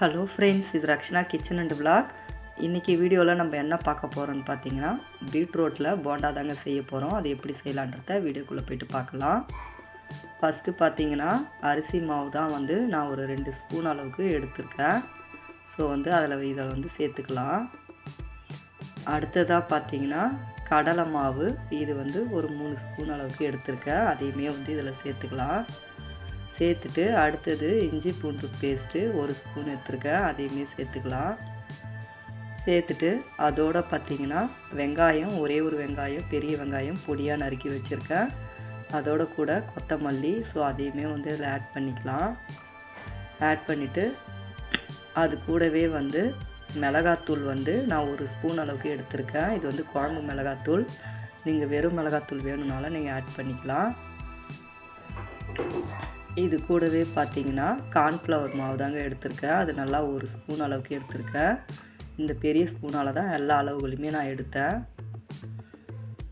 Hello friends இது Rakshana kitchen and black இன்றைக்கி வீடியோவில் நம்ம என்ன பார்க்க போகிறோம்னு பார்த்தீங்கன்னா பீட்ரூட்டில் போண்டா தாங்க செய்ய போகிறோம் அது எப்படி செய்யலான்றத வீடியோக்குள்ளே போயிட்டு பார்க்கலாம். ஃபஸ்ட்டு பார்த்தீங்கன்னா அரிசி மாவு தான் வந்து நான் ஒரு ரெண்டு ஸ்பூன் அளவுக்கு எடுத்திருக்கேன். ஸோ வந்து அதில் இதை வந்து சேர்த்துக்கலாம். அடுத்ததாக பார்த்தீங்கன்னா கடலை மாவு. இது வந்து ஒரு மூணு ஸ்பூன் அளவுக்கு எடுத்திருக்கேன். அதையுமே வந்து இதில் சேர்த்துக்கலாம். சேர்த்துட்டு அடுத்தது இஞ்சி பூண்டு பேஸ்ட்டு ஒரு ஸ்பூன் எடுத்துருக்கேன். அதையுமே சேர்த்துக்கலாம். சேர்த்துட்டு அதோட பார்த்திங்கன்னா வெங்காயம் ஒரே ஒரு வெங்காயம் பெரிய வெங்காயம் பொடியாக நறுக்கி வச்சுருக்கேன். அதோட கூட கொத்தமல்லி ஸோ அதையுமே வந்து இதில் ஆட் பண்ணிக்கலாம். ஆட் பண்ணிவிட்டு அது கூடவே வந்து மிளகாத்தூள் வந்து நான் ஒரு ஸ்பூன் அளவுக்கு எடுத்திருக்கேன். இது வந்து குழம்பு மிளகாத்தூள். நீங்கள் வெறும் மிளகாத்தூள் வேணும்னாலும் நீங்கள் ஆட் பண்ணிக்கலாம். இது கூடவே பார்த்தீங்கன்னா கார்ன்ஃப்ளவர் மாவு தாங்க எடுத்திருக்கேன். அது நல்லா ஒரு ஸ்பூன் அளவுக்கு எடுத்திருக்கேன். இந்த பெரிய ஸ்பூனால் தான் எல்லா அளவுகளையுமே நான் எடுத்தேன்.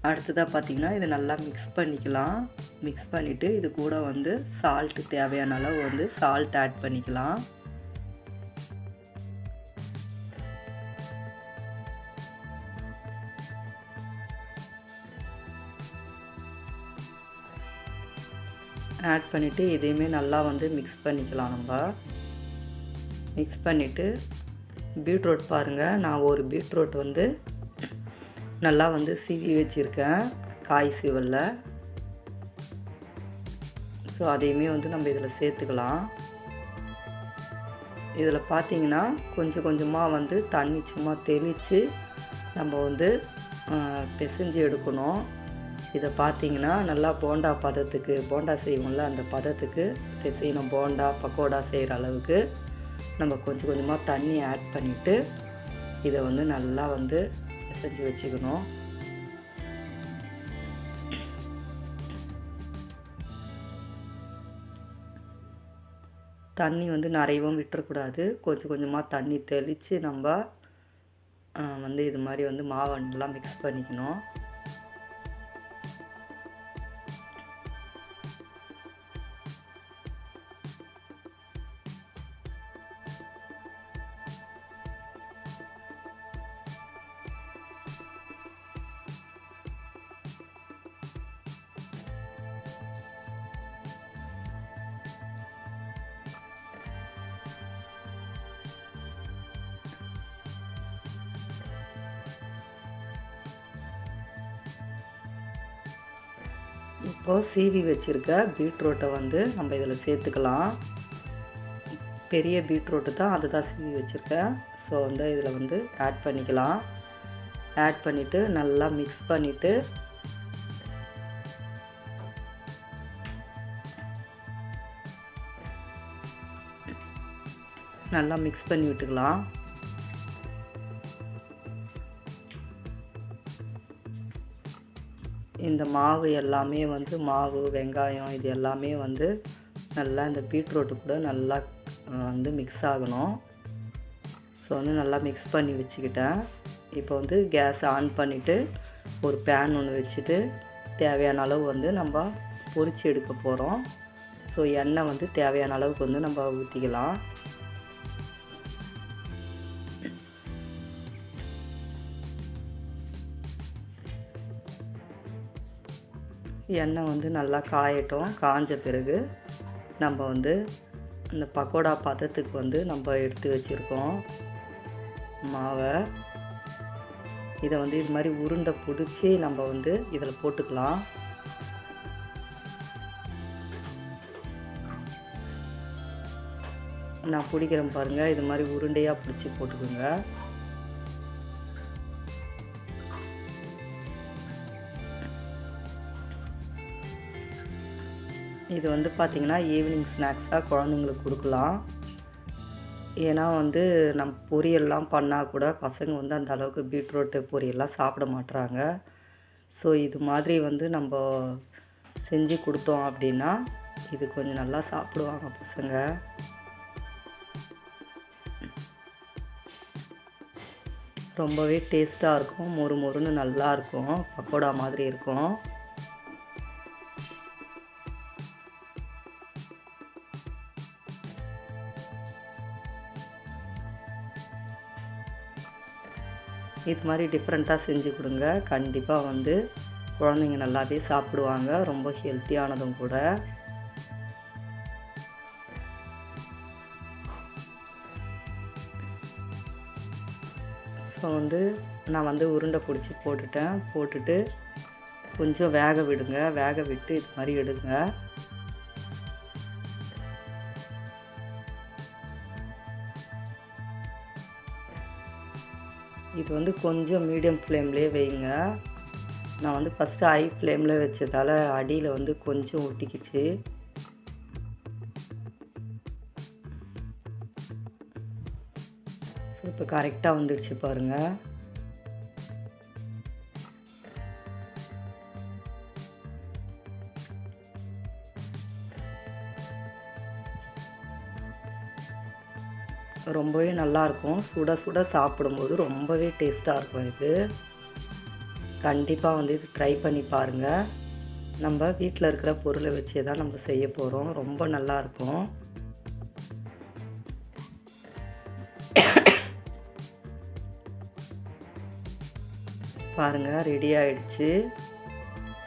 அடுத்ததாக பார்த்தீங்கன்னா இதை நல்லா மிக்ஸ் பண்ணிக்கலாம். மிக்ஸ் பண்ணிவிட்டு இது கூட வந்து சால்ட்டு தேவையான அளவு வந்து சால்ட் ஆட் பண்ணிக்கலாம். ஆட் பண்ணிவிட்டு இதையுமே நல்லா வந்து மிக்ஸ் பண்ணிக்கலாம் நம்ம. மிக்ஸ் பண்ணிவிட்டு பீட்ரூட் பாருங்கள் நான் ஒரு பீட்ரூட் வந்து நல்லா வந்து சீவி வச்சுருக்கேன் காய் சீவலில். ஸோ அதையுமே வந்து நம்ம இதில் சேர்த்துக்கலாம். இதில் பார்த்தீங்கன்னா கொஞ்சம் கொஞ்சமாக வந்து தண்ணி சும்மா தெளித்து நம்ம வந்து பிசைஞ்சு எடுக்கணும். இதை பார்த்தீங்கன்னா நல்லா போண்டா பதத்துக்கு போண்டா செய்வோம்ல அந்த பதத்துக்கு செய்யணும். போண்டா பக்கோடா செய்கிற அளவுக்கு நம்ம கொஞ்சம் கொஞ்சமாக தண்ணி ஆட் பண்ணிவிட்டு இதை வந்து நல்லா வந்து செஞ்சு வச்சுக்கணும். தண்ணி வந்து நிறையவும் விட்டுறக்கூடாது. கொஞ்சம் கொஞ்சமாக தண்ணி தெளித்து நம்ம வந்து இது மாதிரி வந்து மாவு நல்லா மிக்ஸ் பண்ணிக்கணும். இப்போது சீவி வச்சுருக்க பீட்ரூட்டை வந்து நம்ம இதில் சேர்த்துக்கலாம். பெரிய பீட்ரூட்டு தான் அதை தான் சீவி வச்சுருக்கேன் ஸோ வந்து இதில் வந்து ஆட் பண்ணிக்கலாம். ஆட் பண்ணிவிட்டு நல்லா மிக்ஸ் பண்ணிவிட்டு நல்லா மிக்ஸ் பண்ணி விட்டுக்கலாம். இந்த மாவு எல்லாமே வந்து மாவு வெங்காயம் இது எல்லாமே வந்து நல்லா இந்த பீட்ரூட்டு கூட நல்லா வந்து மிக்ஸ் ஆகணும். ஸோ வந்து நல்லா மிக்ஸ் பண்ணி வச்சுக்கிட்டேன். இப்போ வந்து கேஸ் ஆன் பண்ணிவிட்டு ஒரு பேன் ஒன்று வச்சுட்டு தேவையான அளவு வந்து நம்ம பொறிச்சு எடுக்க போகிறோம் ஸோ எண்ணெய் வந்து தேவையான அளவுக்கு வந்து நம்ம ஊற்றிக்கலாம் எண்ணெய் வந்து நல்லா காயட்டும் காஞ்ச பிறகு நம்ம வந்து அந்த பக்கோடா பதத்துக்கு வந்து நம்ம எடுத்து வச்சுருக்கோம். மாவை. இதை வந்து இது மாதிரி உருண்டை பிடிச்சி நம்ம வந்து இதில் போட்டுக்கலாம். நான் பிடிக்கிறேன் பாருங்கள் இது மாதிரி உருண்டையாக பிடிச்சி போட்டுக்கோங்க. இது வந்து பார்த்திங்கன்னா ஈவினிங் ஸ்நாக்ஸாக குழந்தைங்களுக்கு கொடுக்கலாம். ஏன்னா வந்து நம்ம பொரியல்லாம் பண்ணால் கூட பசங்க வந்து அந்த அளவுக்கு பீட்ரூட்டு பொரியல்லாம் சாப்பிட மாட்டுறாங்க ஸோ இது மாதிரி வந்து நம்ம செஞ்சு கொடுத்தோம் அப்படின்னா இது கொஞ்சம் நல்லா சாப்பிடுவாங்க பசங்க. ரொம்பவே டேஸ்ட்டாக இருக்கும் மொறு மொறுன்னு நல்லா இருக்கும் பக்கோடா மாதிரி இருக்கும். இது மாதிரி டிஃப்ரெண்ட்டாக செஞ்சு கொடுங்க. கண்டிப்பாக வந்து குழந்தைங்க நல்லாவே சாப்பிடுவாங்க. ரொம்ப ஹெல்த்தியானதும் கூட. ஸோ வந்து நான் வந்து உருண்டை பிடிச்சி போட்டுட்டேன். போட்டுட்டு கொஞ்சம் வேக விடுங்க. வேக விட்டு இது மாதிரி எடுங்க. இது வந்து கொஞ்சம் மீடியம் ஃப்ளேம்லேயே வைங்க. நான் வந்து ஃபஸ்ட்டு ஹை ஃப்ளேமில் வச்சதால் அடியில் வந்து கொஞ்சம் ஒட்டிக்கிச்சு. ஸோ இப்போ கரெக்டாக வந்துடுச்சு பாருங்கள் ரொம்பவே நல்லாயிருக்கும். சுட சுட சாப்பிடும்போது ரொம்பவே டேஸ்ட்டாக இருக்கும் இது. கண்டிப்பாக வந்து இது ட்ரை பண்ணி பாருங்கள் நம்ம வீட்டில் இருக்கிற பொருளை வச்சே தான் நம்ம செய்ய போகிறோம் ரொம்ப நல்லாயிருக்கும். பாருங்கள் ரெடி ஆயிடுச்சு.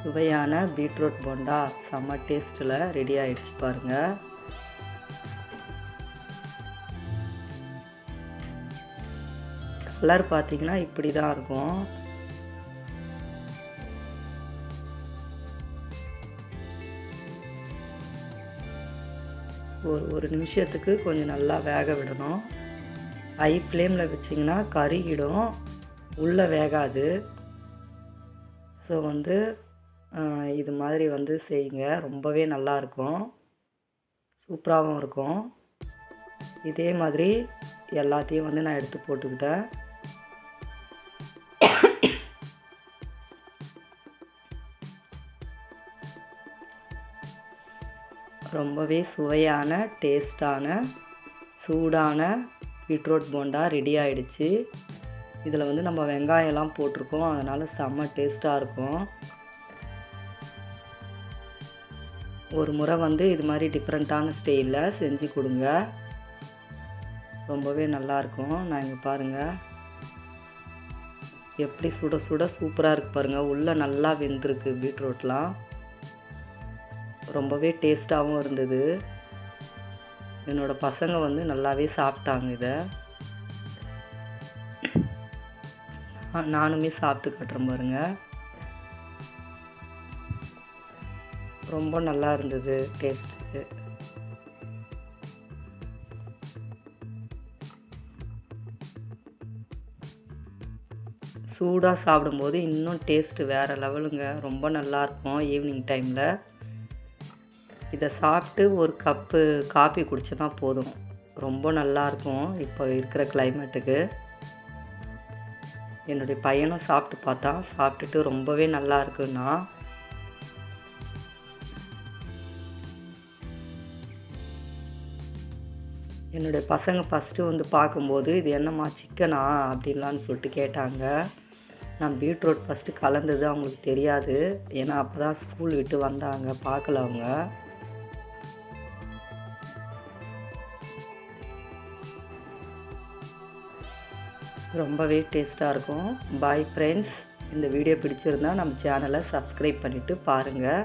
சுவையான பீட்ரூட் போண்டா. செம்ம டேஸ்ட்டில் ரெடி ஆயிடுச்சு பாருங்கள் கலர் பார்த்தீங்கன்னா இப்படி தான் இருக்கும். ஒரு ஒரு நிமிஷத்துக்கு கொஞ்சம் நல்லா வேக விடணும். ஹை ஃப்ளேமில் வச்சிங்கன்னா கருகிடும். உள்ளே வேகாது. ஸோ வந்து இது மாதிரி வந்து செய்யுங்க. ரொம்பவே நல்லாயிருக்கும் சூப்பராகவும் இருக்கும். இதே மாதிரி எல்லாத்தையும் வந்து நான் எடுத்து போட்டுக்கிட்டேன். ரொம்பவே சுவையான டேஸ்டான சூடான பீட்ரூட் போண்டா ரெடி ஆகிடுச்சு இதில் வந்து நம்ம வெங்காயம்லாம் போட்டிருக்கோம். அதனால் செம்ம டேஸ்ட்டாக இருக்கும். ஒரு முறை வந்து இது மாதிரி டிஃப்ரெண்ட்டான ஸ்டைலில் செஞ்சு கொடுங்க. ரொம்பவே நல்லாயிருக்கும் நான் இங்கே பாருங்கள் எப்படி சுட சுட சூப்பராக இருக்குது பாருங்கள் உள்ளே நல்லா வெந்திருக்கு பீட்ரூட்லாம். ரொம்பவே டேஸ்ட்டாகவும் இருந்தது. என்னோடய பசங்க வந்து நல்லாவே சாப்பிட்டாங்க இதை. நானுமே சாப்பிட்டு கட்டுறேன் பாருங்க. ரொம்ப நல்லா இருந்தது டேஸ்ட்டு சூடாக சாப்பிடும்போது இன்னும் டேஸ்ட்டு வேறு லெவலுங்க ரொம்ப நல்லாயிருக்கும் ஈவினிங் டைமில் இதை சாப்பிட்டு ஒரு கப்பு காஃபி குடிச்சோன்னா போதும். ரொம்ப நல்லாயிருக்கும் இப்போ இருக்கிற கிளைமேட்டுக்கு என்னுடைய பையனும் சாப்பிட்டு பார்த்தா சாப்பிட்டுட்டு ரொம்பவே நல்லா இருக்குன்னா என்னுடைய பசங்க ஃபஸ்ட்டு வந்து பார்க்கும்போது இது என்னம்மா சிக்கனா அப்படின்லான்னு சொல்லிட்டு கேட்டாங்க. நான் பீட்ரூட் ஃபஸ்ட்டு கலந்தது அவங்களுக்கு தெரியாது. ஏன்னா அப்போ தான் ஸ்கூல் விட்டு வந்தாங்க பார்க்கல அவங்க. ரொம்பவே டேஸ்ட்டாக இருக்கும். பாய் ஃப்ரெண்ட்ஸ் இந்த வீடியோ பிடிச்சிருந்தா நம்ம சேனலை சப்ஸ்கிரைப் பண்ணிவிட்டு பாருங்கள்